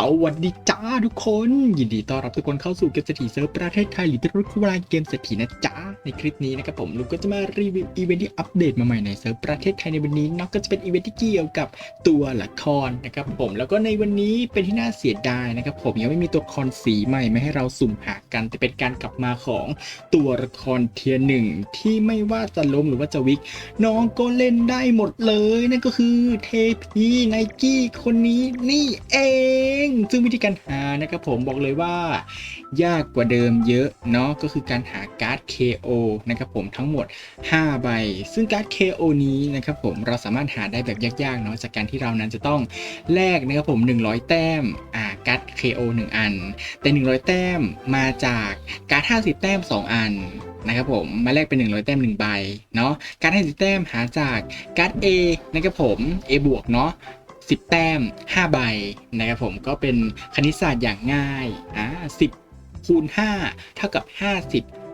สวัสดีจ้าทุกคน ยินดีต้อนรับทุกคนเข้าสู่เกมเศรษฐีเซิร์ฟประเทศไทยหรือที่รู้คือเวลาเกมเศรษฐีนะจ๊ะในคลิปนี้นะครับผมลุงก็จะมารีวิวอีเวนท์ที่อัปเดตมาใหม่ในเซิร์ฟประเทศไทยในวันนี้เนาะก็จะเป็นอีเวนท์ที่เกี่ยวกับตัวละครนะครับผมแล้วก็ในวันนี้เป็นที่น่าเสียดายนะครับผมยังไม่มีตัวละครสีใหม่มาให้เราสุ่มหากันแต่เป็นการกลับมาของตัวละครเทียร์หนึ่งที่ไม่ว่าจะล้มหรือว่าจะวิกน้องก็เล่นได้หมดเลยนั่นก็คือเทพีไนกี้คนนี้นี่เองซึ่งวิธีการหานะครับผมบอกเลยว่า ยากกว่าเดิมเยอะเนาะก็คือการหาการ์ด KO นะครับผมทั้งหมด 5 ใบ ซึ่งการ์ด KO นี้นะครับผมเราสามารถหาได้แบบยากๆเนาะจากการที่เรานั้นจะต้องแลกนะครับผม 100 แต้มอ่าการ์ด KO 1 อัน แต่ 100 แต้มมาจากการ์ด 50 แต้ม 2 อันนะครับผมมาแลกเป็น 100 แต้ม1ใบเนาะการ์ด50แต้มหาจากการ์ด A นะครับผม A บวกเนาะ 10 แต้ม 5 ใบนะครับผมก็เป็นคณิตศาสตร์อย่างง่ายอ่า10คูณ5เท่ากับ 50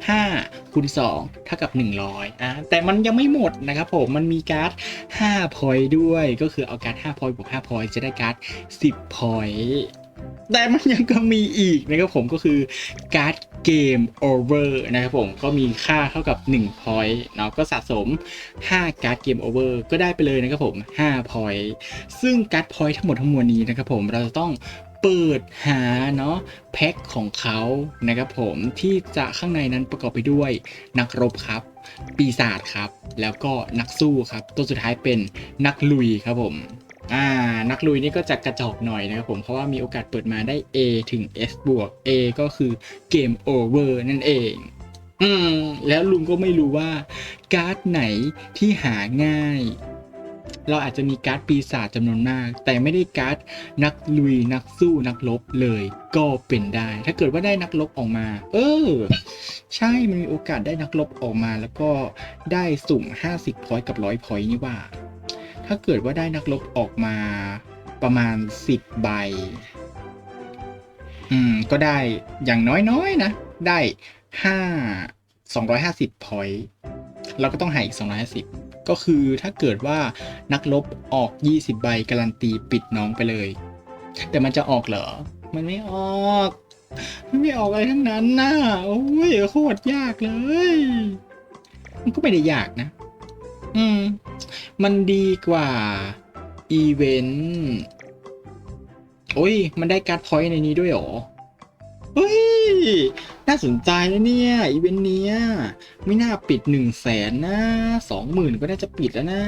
5คูณ2เท่ากับ 100อ่าแต่มันยังไม่หมดนะครับผม มันมีการ์ด5พอยด้วย ก็คือเอาการ์ด5พอยบวก5พอยจะได้การ์ด10พอยแต่มันยังก็มีอีกนะครับผมก็คือการ์ด เกมโอเวอร์นะครับผมก็มีค่าเท่ากับ1 point เนาะก็สะสม 5 การ์ดเกมโอเวอร์ก็ได้ไปเลยนะครับผม5 point ซึ่งการ์ด point ทั้งหมดทั้งมวลนี้นะครับผมเราจะต้องเปิดหาเนาะแพ็คของเขานะครับผมที่จะข้างในนั้นประกอบไปด้วยนักรบครับ ปีศาจครับ แล้วก็นักสู้ครับ ตัวสุดท้ายเป็นนักลุยครับผม อ่านักลุยนี่ก็จะกระจอกหน่อยนะครับผมเพราะว่ามีโอกาสเปิดมาได้ A ถึง S บวก A ก็คือเกมโอเวอร์นั่นเอง อืม แล้วลุงก็ไม่รู้ว่า การ์ดไหนที่หาง่าย เราอาจจะมีการ์ดปีศาจจำนวนมาก แต่ไม่ได้การ์ดนักลุยนักสู้นักลบเลยก็เป็นได้ ถ้าเกิดว่าได้นักลบออกมา เออ ใช่มันมีโอกาสได้นักลบออกมา แล้วก็ได้สุ่ม50พอยต์กับ100พอยต์นี่ว่า ถ้าเกิดว่าได้นักลบออกมาประมาณ 10 ใบ อืม ก็ได้อย่างน้อยๆนะได้5 250พอยต์เราก็ต้องหาอีก 250 ก็คือถ้าเกิดว่านักลบออก 20 ใบการันตีปิดน้องไปเลย แต่มันจะออกเหรอ มันไม่ออก มันไม่ออกอะไรทั้งนั้นนะโอ้ยโคตรยากเลย มันก็ไม่ได้ยากนะ อืม มันดีกว่า อีเวนต์ โอ้ย มันได้การ์ดพอยต์ในนี้ด้วยหรอ เฮ้ย น่าสนใจนะเนี่ย อีเวนต์เนี้ย ไม่น่าปิด1นึ่งแสนนะสองหมื่นก็น่าจะปิดแล้วนะ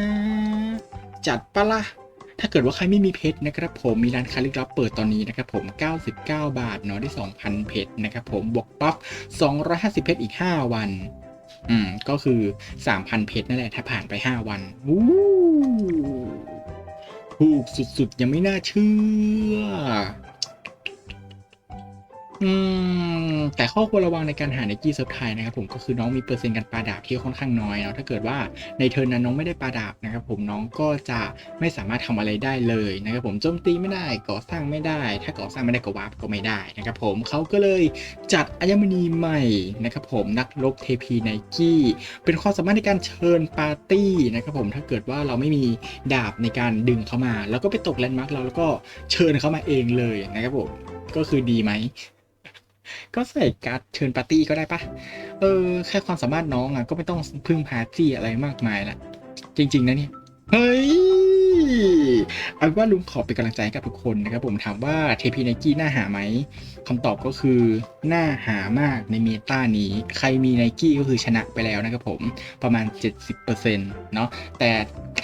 จัดปะละ่ะถ้าเกิดว่าใครไม่มีเพชรนะครับผมมีร้านคาลิกรับเปิดตอนนี้นะครับผม 99 บาทเนาะได้ 2,000 เพชรนะครับผมบวกปั๊บ250 เพชรอีก 5 วัน อืม ก็คือ3,000เพชรนั่นแหละ ถ้าผ่านไป5วันวู้ถูกสุดๆ ยังไม่น่าเชื่อ อืมแต่ข้อควรระวังในการหาในกี้เซิร์ฟไทยนะครับผมก็คือน้องมีเปอร์เซ็นต์การปาดาบที่ค่อนข้างน้อยเนาะถ้าเกิดว่าในเทิร์นนั้นน้องไม่ได้ปาดาบนะครับผมน้องก็จะไม่สามารถทำอะไรได้เลยนะครับผมโจมตีไม่ได้ก่อสร้างไม่ได้ ถ้าก่อสร้างไม่ได้ก็วาร์ปก็ไม่ได้นะครับผมเขาก็เลยจัดอัญมณีใหม่นะครับผมนักลบเทพีไนกี้เป็นความสามารถในการเชิญปาร์ตี้นะครับผมถ้าเกิดว่าเราไม่มีดาบในการดึงเข้ามา แล้วก็ไปตกแลนด์มาร์กเราแล้วก็เชิญเข้ามาเองเลยนะครับผมก็คือดีไหม ก็ใส่การ์ดเชิญปาร์ตี้ก็ได้ปะเออ แค่ความสามารถน้องอะ ก็ไม่ต้องพึ่งพาร์ตี้อะไรมากมายละจริง ๆ นะเนี่ย เฮ้ย เอาเป็นว่าลุงขอเป็นกำลังใจให้กับทุกคนนะครับผมถามว่าเทพีไนกี้น่าหาไหมคำตอบก็คือน่าหามากในเมตานี้ ใครมีไนกี้ก็คือชนะไปแล้วนะครับผมประมาณ 70%เนาะแต่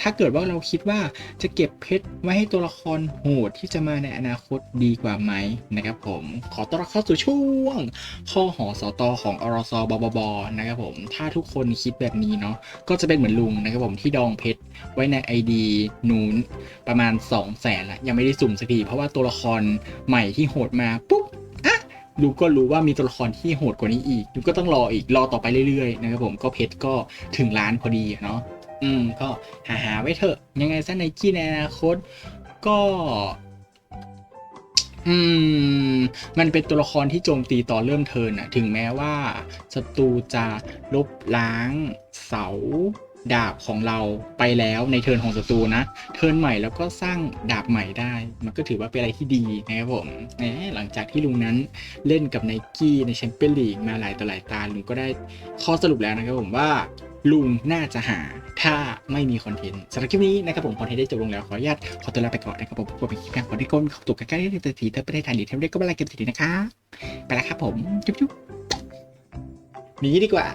ถ้าเกิดว่าเราคิดว่าจะเก็บเพชรไว้ให้ตัวละครโหดที่จะมาในอนาคตดีกว่าไหมนะครับผมขอต้อนรับเข้าสู่ช่วง ข้อหอสอตอของอรสบบบนะครับผมถ้าทุกคนคิดแบบนี้เนาะก็จะเป็นเหมือนลุงนะครับผมที่ดองเพชรไว้ใน ID นูนประมาณ 2 0 0แสนละยังไม่ได้สุ่มสักทีเพราะว่าตัวละครใหม่ที่โหดมาปุ๊บอะลุงก็รู้ว่ามีตัวละครที่โหดกว่านี้อีกลุงก็ต้องรออีกรอต่อไปเรื่อยๆนะครับผมก็เพชรก็ถึงล้านพอดีเนาะอืมก็หาหาไว้เถอะยังไงซะในกี้ในอนาคตก็อืม มันเป็นตัวละครที่โจมตีต่อเริ่มเทินอะถึงแม้ว่าศัตรูจะลบล้างเสา ดาบของเราไปแล้วในเทิร์นของศัตรูนะ เทิร์นใหม่แล้วก็สร้างดาบใหม่ได้ มันก็ถือว่าเป็นอะไรที่ดีนะครับผมหลังจากที่ลุงนั้นเล่นกับไนกี้ในแชมเปี้ยนลีกมาหลายต่อหลายตาลุงก็ได้ข้อสรุปแล้วนะครับผมว่าลุงน่าจะหาถ้าไม่มีคอนเทนต์สำหรับคลิปนี้นะครับผมคอนเทนต์ได้จบลงแล้ว ขออนุญาตขอตัวลาไปก่อนนะครับผมพบกันคลิปหน้าขอที่ก้นขอบตัวใกล้ๆที่จะถีเธอประเทศไทยหรือเทมเด็กก็เป็นไรเกมสิทธินะคะไปแล้วครับผม จุ๊บๆหนีดีกว่า